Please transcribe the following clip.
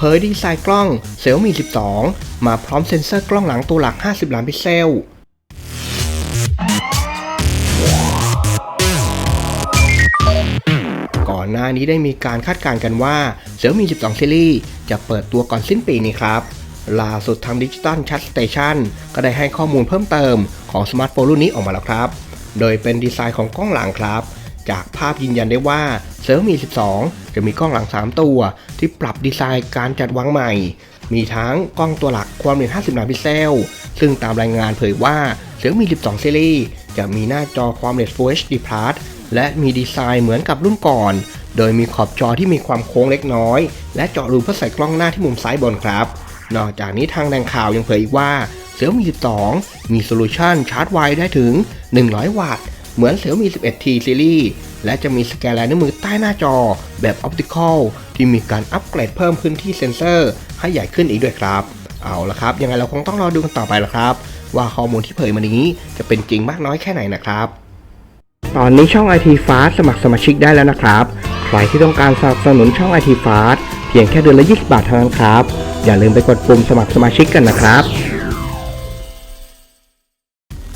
เผยดีไซน์กล้อง Xiaomi 12 มาพร้อมเซ็นเซอร์กล้องหลังตัวหลัก 50 ล้านพิกเซลก่อนหน้านี้ได้มีการคาดการณ์กันว่า Xiaomi 12ซีรีส์จะเปิดตัวก่อนสิ้นปีนี้ครับล่าสุดทางดิจิตอลชัดสเตชันก็ได้ให้ข้อมูลเพิ่มเติมของสมาร์ทโฟนรุ่นนี้ออกมาแล้วครับ โดยเป็นดีไซน์ของกล้องหลังครับ จากภาพยืนยันได้ว่า Xiaomi 12 จะมีกล้องหลัง 3 ตัว ที่ปรับดีไซน์การจัดวางใหม่ มีทั้งกล้องตัวหลักความเร็ว 50 ล้านพิกเซล ซึ่งตามรายงานเผยว่า Xiaomi 12ซีรีส์จะมีหน้าจอความเร็ว Full HD Plus และมีดีไซน์เหมือนกับรุ่นก่อน โดยมีขอบจอที่มีความโค้งเล็กน้อย และเจาะรูเพื่อใส่กล้องหน้าที่มุมซ้ายบนครับ นอกจากนี้ทางแหล่งข่าวยังเผยอีกว่า Xiaomi 12 มีโซลูชันชาร์จไวได้ถึง 100 วัตต์ เหมือน Xiaomi 11T ซีรีส์ และจะมีสแกนลายนิ้วมือใต้หน้าจอ แบบออปติคอลที่มีการอัปเกรดเพิ่มพื้นที่เซ็นเซอร์ ให้ใหญ่ขึ้นอีกด้วยครับ เอาละครับ ยังไงเราคงต้องรอดูกันต่อไปละครับ ว่าข้อมูลที่เผยมานี้จะเป็นจริงมากน้อยแค่ไหนนะครับ ตอนนี้ช่อง IT Fast สมัครสมาชิกได้แล้วนะครับ ใครที่ต้องการสนับสนุนช่อง IT Fast เพียงแค่เดือนละ 20 บาทเท่านั้นครับ อย่าลืมไปกดปุ่มสมัครสมาชิกกันนะครับ